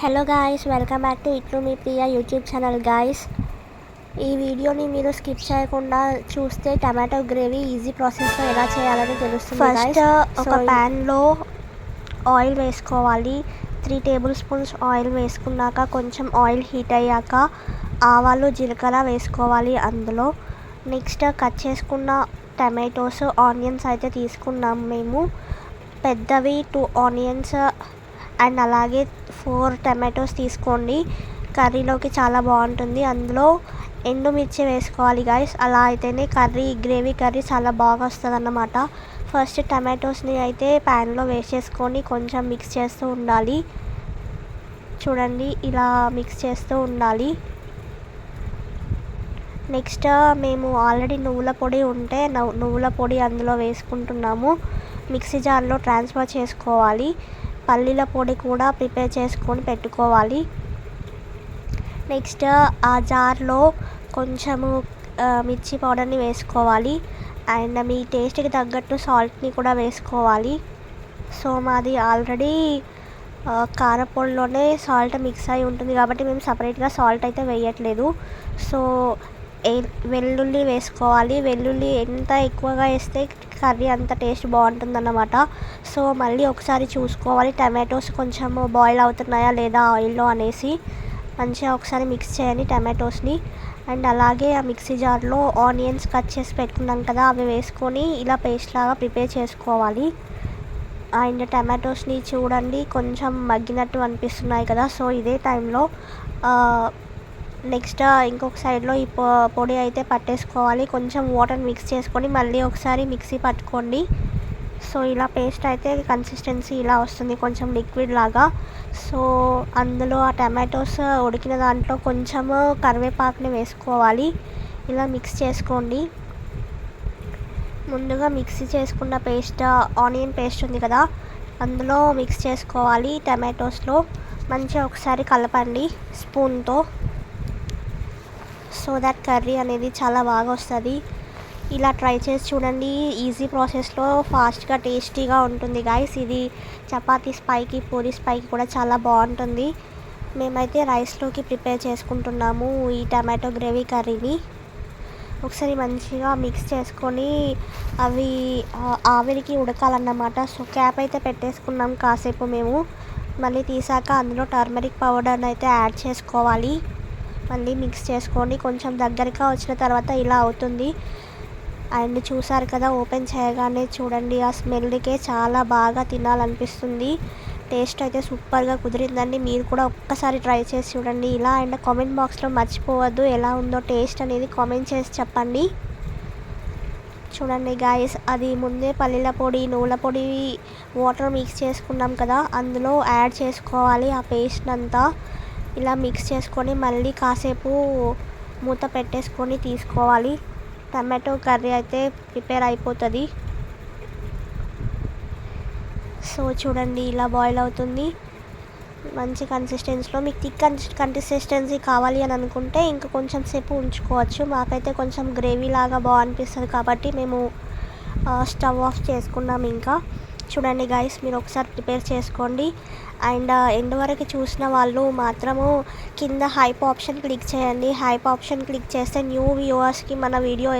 Hello guys welcome back to ఇట్లు మీ ప్రియ YouTube channel guys ఈ వీడియోని మీరు స్కిప్ చేయకుండా చూస్తే టమాటో గ్రేవీ ఈజీ ప్రాసెస్లో ఎలా చేయాలని తెలుస్తుంది ఫస్ట్ ఒక ప్యాన్లో ఆయిల్ వేసుకోవాలి. త్రీ టేబుల్ స్పూన్స్ ఆయిల్ వేసుకున్నాక కొంచెం ఆయిల్ హీట్ అయ్యాక ఆవాలు జీలకర్ర వేసుకోవాలి అందులో. నెక్స్ట్ కట్ చేసుకున్న టమాటోస్ ఆనియన్స్ అయితే తీసుకున్నాం మేము. పెద్దవి టూ ఆనియన్స్ అండ్ అలాగే ఫోర్ టమాటోస్ తీసుకోండి. కర్రీలోకి చాలా బాగుంటుంది. అందులో ఎండుమిర్చి వేసుకోవాలి గాయస్ అలా అయితేనే కర్రీ గ్రేవీ కర్రీ చాలా బాగా వస్తుంది అన్నమాట ఫస్ట్ టమాటోస్ని అయితే ప్యాన్లో వేసేసుకొని కొంచెం మిక్స్ చేస్తూ ఉండాలి. చూడండి ఇలా మిక్స్ చేస్తూ ఉండాలి. నెక్స్ట్ మేము ఆల్రెడీ నువ్వుల పొడి ఉంటే నువ్వుల పొడి అందులో వేసుకుంటున్నాము. మిక్సీ జార్లో ట్రాన్స్ఫర్ చేసుకోవాలి. పల్లీల పొడి కూడా ప్రిపేర్ చేసుకొని పెట్టుకోవాలి. నెక్స్ట్ ఆ జార్లో కొంచెము మిర్చి పౌడర్ని వేసుకోవాలి. అండ్ మీ టేస్ట్కి తగ్గట్టు సాల్ట్ని కూడా వేసుకోవాలి. సో మాది ఆల్రెడీ కారపొడిలోనే సాల్ట్ మిక్స్ అయి ఉంటుంది కాబట్టి మేము సపరేట్గా సాల్ట్ అయితే వేయట్లేదు. సో వెల్లుల్లి వేసుకోవాలి. వెల్లుల్లి ఎంత ఎక్కువగా వేస్తే కర్రీ అంత టేస్ట్ బాగుంటుందన్నమాట. సో మళ్ళీ ఒకసారి చూసుకోవాలి. టమాటోస్ కొంచెం బాయిల్ అవుతున్నాయా లేదా ఆయిల్లో అనేసి మంచిగా ఒకసారి మిక్స్ చేయండి టమాటోస్ని. అండ్ అలాగే ఆ మిక్సీ జార్లో ఆనియన్స్ కట్ చేసి పెట్టుకున్నాం కదా అవి వేసుకొని ఇలా పేస్ట్ లాగా ప్రిపేర్ చేసుకోవాలి. అండ్ టమాటోస్ని చూడండి కొంచెం మగ్గినట్టు అనిపిస్తున్నాయి కదా. సో ఇదే టైంలో నెక్స్ట్ ఇంకొక సైడ్లో ఈ పొడి అయితే పట్టేసుకోవాలి. కొంచెం వాటర్ మిక్స్ చేసుకొని మళ్ళీ ఒకసారి మిక్సీ పట్టుకోండి. సో ఇలా పేస్ట్ అయితే కన్సిస్టెన్సీ ఇలా వస్తుంది కొంచెం లిక్విడ్ లాగా. సో అందులో ఆ టమాటోస్ ఉడికిన దాంట్లో కొంచెము కరివేపాకుని వేసుకోవాలి. ఇలా మిక్స్ చేసుకోండి. ముందుగా మిక్సీ చేసుకున్న పేస్ట్ ఆనియన్ పేస్ట్ ఉంది కదా అందులో మిక్స్ చేసుకోవాలి టమాటోస్లో. మంచిగా ఒకసారి కలపండి స్పూన్తో. సో దట్ కర్రీ అనేది చాలా బాగా వస్తుంది. ఇలా ట్రై చేసి చూడండి. ఈజీ ప్రాసెస్లో ఫాస్ట్గా టేస్టీగా ఉంటుంది గాయస్ ఇది చపాతీ స్పైకి పూరి స్పైకి కూడా చాలా బాగుంటుంది. మేమైతే రైస్లోకి ప్రిపేర్ చేసుకుంటున్నాము ఈ టమాటో గ్రేవీ కర్రీని ఒకసారి మంచిగా మిక్స్ చేసుకొని అవి ఆవిరికి ఉడకాలన్నమాట. సో క్యాప్ అయితే పెట్టేసుకున్నాం కాసేపు మేము. మళ్ళీ తీసాక అందులో టర్మరిక్ పౌడర్ని అయితే యాడ్ చేసుకోవాలి. మళ్ళీ మిక్స్ చేసుకోండి. కొంచెం దగ్గరగా వచ్చిన తర్వాత ఇలా అవుతుంది. అండ్ చూసారు కదా ఓపెన్ చేయగానే చూడండి ఆ స్మెల్కే చాలా బాగా తినాలనిపిస్తుంది. టేస్ట్ అయితే సూపర్గా కుదిరిందండి. మీరు కూడా ఒక్కసారి ట్రై చేసి చూడండి. ఇలా అండ్ కామెంట్ బాక్స్లో మర్చిపోవద్దు ఎలా ఉందో టేస్ట్ అనేది కామెంట్ చేసి చెప్పండి. చూడండి గాయస్ అది ముందే పల్లీల పొడి నువ్వుల పొడి వాటర్ మిక్స్ చేసుకున్నాం కదా అందులో యాడ్ చేసుకోవాలి ఆ పేస్ట్ అంతా ఇలా మిక్స్ చేసుకొని మళ్ళీ కాసేపు మూత పెట్టేసుకొని తీసుకోవాలి. టమాటో కర్రీ అయితే ప్రిపేర్ అయిపోతుంది. సో చూడండి ఇలా బాయిల్ అవుతుంది. మంచి కన్సిస్టెన్సీలో మీకు థిక్ కన్సిస్టెన్సీ కావాలి అని అనుకుంటే ఇంకా కొంచెం సేపు ఉంచుకోవచ్చు. మాకైతే కొంచెం గ్రేవీ లాగా బాగా అనిపిస్తుంది కాబట్టి మేము స్టవ్ ఆఫ్ చేసుకున్నాం ఇంకా. చూడండి గైస్ మీరు ఒకసారి ప్రిపేర్ చేసుకోండి. అండ్ ఎండ్ వరకు చూసిన వాళ్ళు మాత్రము కింద హైప్ ఆప్షన్ క్లిక్ చేయండి. హైప్ ఆప్షన్ క్లిక్ చేస్తే న్యూ వ్యూవర్స్కి మన వీడియో